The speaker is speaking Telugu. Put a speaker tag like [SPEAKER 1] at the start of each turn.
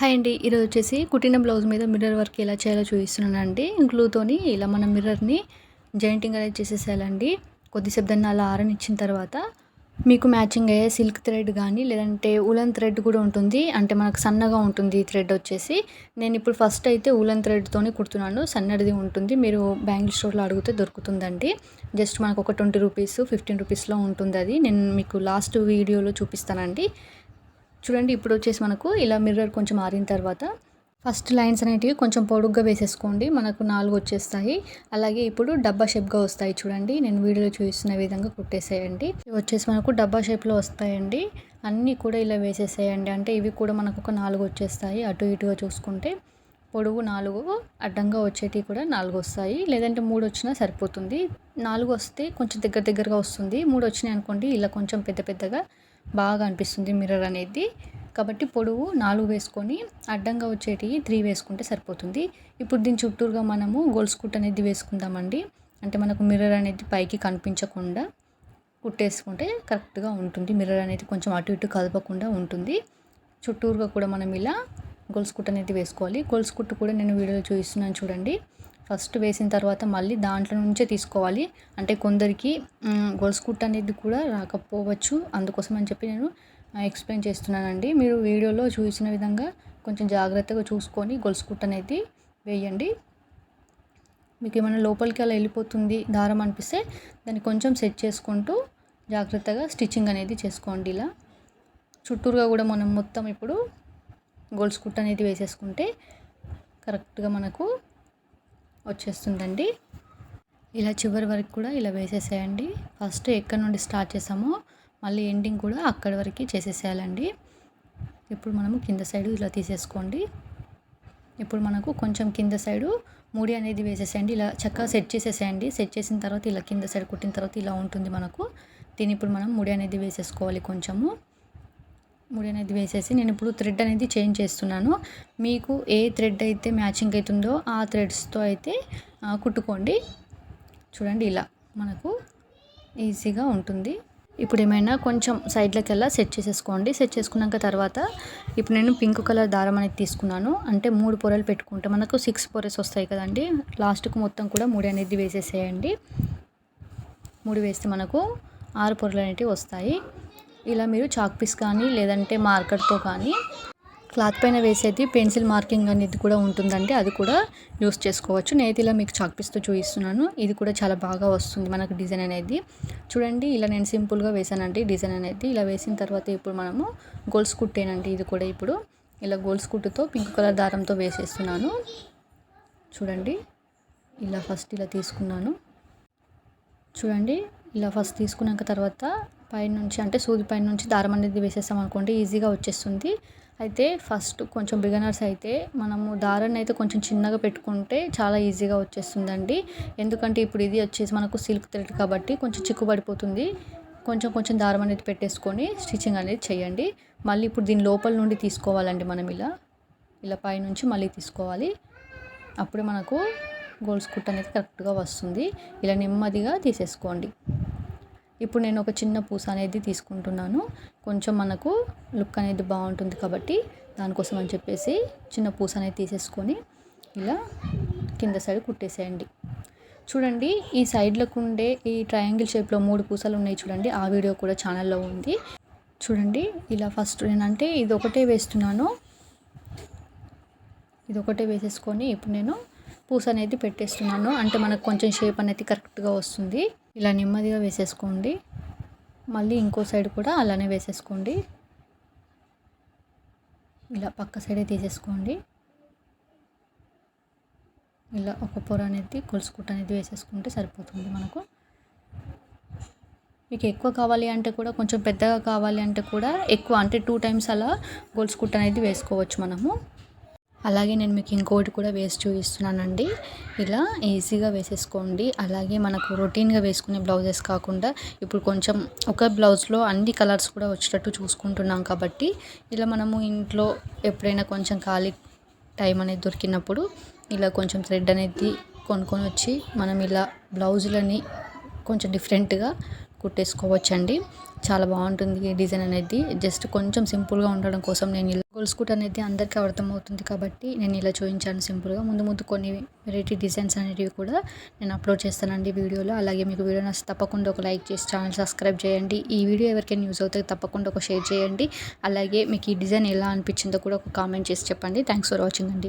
[SPEAKER 1] హాయ్ అండి. ఈరోజు వచ్చేసి కుట్టిన బ్లౌజ్ మీద మిర్రర్ వర్క్ ఎలా చేయాలో చూపిస్తున్నానండి. గ్లూతోని ఇలా మన మిర్రర్ని జాయింటింగ్ అనేది చేసేసేయాలండి. కొద్దిసేపు దాన్ని అలా ఆరనిచ్చిన తర్వాత మీకు మ్యాచింగ్ అయ్యే సిల్క్ థ్రెడ్ కానీ లేదంటే ఉలన్ థ్రెడ్ కూడా ఉంటుంది. అంటే మనకు సన్నగా ఉంటుంది ఈ థ్రెడ్ వచ్చేసి. నేను ఇప్పుడు ఫస్ట్ అయితే ఉలన్ థ్రెడ్తోనే కుడుతున్నాను. సన్నడిది ఉంటుంది. మీరు బ్యాంగిల్ స్టోర్లో అడిగితే దొరుకుతుందండి. జస్ట్ మనకు ఒక ట్వంటీ రూపీస్ ఫిఫ్టీన్ రూపీస్లో ఉంటుంది అది నేను మీకు లాస్ట్ వీడియోలో చూపిస్తానండి. చూడండి ఇప్పుడు వచ్చేసి మనకు ఇలా మిర్రర్ కొంచెం ఆరిన తర్వాత ఫస్ట్ లైన్స్ అనేటివి కొంచెం పొడుగ్గా వేసేసుకోండి. మనకు నాలుగు వచ్చేస్తాయి. అలాగే ఇప్పుడు డబ్బా షేప్గా వస్తాయి చూడండి. నేను వీడియోలో చూపిస్తున్న విధంగా కుట్టేసేయండి. ఇవి వచ్చేసి మనకు డబ్బా షేప్లో వస్తాయండి. అన్నీ కూడా ఇలా వేసేసేయండి. అంటే ఇవి కూడా మనకు ఒక నాలుగు వచ్చేస్తాయి. అటు ఇటుగా చూసుకుంటే పొడుగు నాలుగు అడ్డంగా వచ్చేటివి కూడా నాలుగు వస్తాయి. లేదంటే మూడు వచ్చినా సరిపోతుంది. నాలుగు వస్తే కొంచెం దగ్గర దగ్గరగా వస్తుంది. మూడు వచ్చినాయి అనుకోండి ఇలా కొంచెం పెద్ద పెద్దగా బాగా అనిపిస్తుంది మిర్రర్ అనేది. కాబట్టి పొడవు నాలుగు వేసుకొని అడ్డంగా వచ్చేటివి త్రీ వేసుకుంటే సరిపోతుంది. ఇప్పుడు దీని చుట్టూరుగా మనము గోల్స్ కుట్ అనేది వేసుకుందామండి. అంటే మనకు మిర్రర్ అనేది పైకి కనిపించకుండా కుట్టేసుకుంటే కరెక్ట్గా ఉంటుంది. మిర్రర్ అనేది కొంచెం అటు ఇటు కదపకుండా ఉంటుంది. చుట్టూరుగా కూడా మనం ఇలా గొలుసు కుట్ అనేది వేసుకోవాలి. గొలుసు కుట్టు కూడా నేను వీడియోలో చూపిస్తున్నాను చూడండి. ఫస్ట్ వేసిన తర్వాత మళ్ళీ దాంట్లో నుంచే తీసుకోవాలి. అంటే కొందరికి గొలుసుకుట్టు అనేది కూడా రాకపోవచ్చు. అందుకోసం అని చెప్పి నేను ఎక్స్ప్లెయిన్ చేస్తున్నానండి. మీరు వీడియోలో చూసిన విధంగా కొంచెం జాగ్రత్తగా చూసుకొని గొలుసుకుట్టు అనేది వేయండి. మీకు ఏమైనా లోపలికి అలా వెళ్ళిపోతుంది దారం అనిపిస్తే దాన్ని కొంచెం సెట్ చేసుకుంటూ జాగ్రత్తగా స్టిచ్చింగ్ అనేది చేసుకోండి ఇలా. చుట్టూరుగా కూడా మనం మొత్తం ఇప్పుడు గొలుసు కుట్టు అనేది వేసేసుకుంటే కరెక్ట్గా మనకు వచ్చేస్తుందండి. ఇలా చివరి వరకు కూడా ఇలా వేసేసేయండి. ఫస్ట్ ఎక్కడి నుండి స్టార్ట్ చేసామో మళ్ళీ ఎండింగ్ కూడా అక్కడి వరకు చేసేసేయాలండి. ఇప్పుడు మనము కింద సైడు ఇలా తీసేసుకోండి. ఇప్పుడు మనకు కొంచెం కింద సైడు ముడి అనేది వేసేసేయండి. ఇలా చక్కగా సెట్ చేసేసేయండి. సెట్ చేసిన తర్వాత ఇలా కింద సైడ్ కుట్టిన తర్వాత ఇలా ఉంటుంది మనకు. దీని ఇప్పుడు మనం ముడి అనేది వేసేసుకోవాలి కొంచెము. ముడి అనేది వేసేసి నేను ఇప్పుడు థ్రెడ్ అనేది చేంజ్ చేస్తున్నాను. మీకు ఏ థ్రెడ్ అయితే మ్యాచింగ్ అవుతుందో ఆ థ్రెడ్స్తో అయితే కుట్టుకోండి. చూడండి ఇలా మనకు ఈజీగా ఉంటుంది. ఇప్పుడు ఏమైనా కొంచెం సైడ్లకి సెట్ చేసేసుకోండి. సెట్ చేసుకున్నాక తర్వాత ఇప్పుడు నేను పింక్ కలర్ దారం అనేది తీసుకున్నాను. అంటే మూడు పొరలు పెట్టుకుంటే మనకు సిక్స్ పొరస్ వస్తాయి కదండి. లాస్ట్కు మొత్తం కూడా మూడు అనేది వేసేసేయండి. మూడు వేస్తే మనకు ఆరు పొరలు అనేవి వస్తాయి. ఇలా మీరు చాక్ పీస్ కానీ లేదంటే మార్కర్తో కానీ క్లాత్ పైన వేసేది పెన్సిల్ మార్కింగ్ అనేది కూడా ఉంటుందండి. అది కూడా యూస్ చేసుకోవచ్చు. నేనైతే ఇలా మీకు చాక్ పీస్తో చూపిస్తున్నాను. ఇది కూడా చాలా బాగా వస్తుంది మనకు డిజైన్ అనేది. చూడండి ఇలా నేను సింపుల్గా వేసానండి డిజైన్ అనేది. ఇలా వేసిన తర్వాత ఇప్పుడు మనము గోల్స్ కుట్టేనండి ఇది కూడా ఇప్పుడు. ఇలా గోల్స్ కుట్టుతో పింక్ కలర్ దారంతో వేసేస్తున్నాను. చూడండి ఇలా ఫస్ట్ ఇలా తీసుకున్నాను. చూడండి ఇలా ఫస్ట్ తీసుకున్నాక తర్వాత పైనుంచి అంటే సూది పైన నుంచి దారం అనేది వేసేస్తాం అనుకోండి ఈజీగా వచ్చేస్తుంది. అయితే ఫస్ట్ కొంచెం బిగనర్స్ అయితే మనము దారాన్ని అయితే కొంచెం చిన్నగా పెట్టుకుంటే చాలా ఈజీగా వచ్చేస్తుందండి. ఎందుకంటే ఇప్పుడు ఇది వచ్చేసి మనకు సిల్క్ థ్రెడ్ కాబట్టి కొంచెం చిక్కుబడిపోతుంది. కొంచెం కొంచెం దారం అనేది పెట్టేసుకొని స్టిచ్చింగ్ అనేది చేయండి. మళ్ళీ ఇప్పుడు దీని లోపల నుండి తీసుకోవాలండి మనం ఇలా. ఇలా పైనుంచి మళ్ళీ తీసుకోవాలి. అప్పుడే మనకు గోల్స్ కుట్ అనేది కరెక్ట్గా వస్తుంది. ఇలా నెమ్మదిగా తీసేసుకోండి. ఇప్పుడు నేను ఒక చిన్న పూస అనేది తీసుకుంటున్నాను. కొంచెం మనకు లుక్ అనేది బాగుంటుంది కాబట్టి దానికోసం అని చెప్పేసి చిన్న పూస అనేది తీసేసుకొని ఇలా కింద సైడ్ కుట్టేసేయండి. చూడండి ఈ సైడ్లకు ఉండే ఈ ట్రయాంగిల్ షేప్లో మూడు పూసలు ఉన్నాయి చూడండి. ఆ వీడియో కూడా ఛానల్లో ఉంది. చూడండి ఇలా ఫస్ట్ నేనంటే ఇది ఒకటే వేస్తున్నాను. ఇది ఒకటే వేసేసుకొని ఇప్పుడు నేను పూస అనేది పెట్టేస్తున్నాను. అంటే మనకు కొంచెం షేప్ అనేది కరెక్ట్గా వస్తుంది. ఇలా నెమ్మదిగా వేసేసుకోండి. మళ్ళీ ఇంకో సైడ్ కూడా అలానే వేసేసుకోండి. ఇలా పక్క సైడే తీసేసుకోండి. ఇలా ఒక పొర అనేది కొలుసుకుట్ట అనేది వేసేసుకుంటే సరిపోతుంది మనకు. మీకు ఎక్కువ కావాలి అంటే కూడా కొంచెం పెద్దగా కావాలి అంటే కూడా ఎక్కువ అంటే టూ టైమ్స్ అలా గొలుసుకుట్ట అనేది వేసుకోవచ్చు మనము. అలాగే నేను మీకు ఇంకోటి కూడా వేసి చూపిస్తున్నానండి. ఇలా ఈజీగా వేసేసుకోండి. అలాగే మనకు రొటీన్గా వేసుకునే బ్లౌజెస్ కాకుండా ఇప్పుడు కొంచెం ఒక బ్లౌజ్లో అన్ని కలర్స్ కూడా వచ్చేటట్టు చూసుకుంటున్నాం కాబట్టి ఇలా మనము ఇంట్లో ఎప్పుడైనా కొంచెం ఖాళీ టైం అనేది దొరికినప్పుడు ఇలా కొంచెం థ్రెడ్ అనేది కొనుక్కొని వచ్చి మనం ఇలా బ్లౌజులని కొంచెం డిఫరెంట్గా కుట్టేసుకోవచ్చండి. చాలా బాగుంటుంది ఈ డిజైన్ అనేది. జస్ట్ కొంచెం సింపుల్గా ఉండడం కోసం నేను ఇలా కొలుసుకుంట అనేది అందరికీ అర్థమవుతుంది కాబట్టి నేను ఇలా చూపించాను సింపుల్గా. ముందు ముందు కొన్ని వెరైటీ డిజైన్స్ అనేటివి కూడా నేను అప్లోడ్ చేస్తానండి వీడియోలో. అలాగే మీకు వీడియో నచ్చి తప్పకుండా ఒక లైక్ చేసి ఛానల్ సబ్స్క్రైబ్ చేయండి. ఈ వీడియో ఎవరికైనా యూస్ అవుతుంది తప్పకుండా ఒక షేర్ చేయండి. అలాగే మీకు ఈ డిజైన్ ఎలా అనిపించిందో కూడా ఒక కామెంట్ చేసి చెప్పండి. థ్యాంక్స్ ఫర్ వాచింగ్ అండి.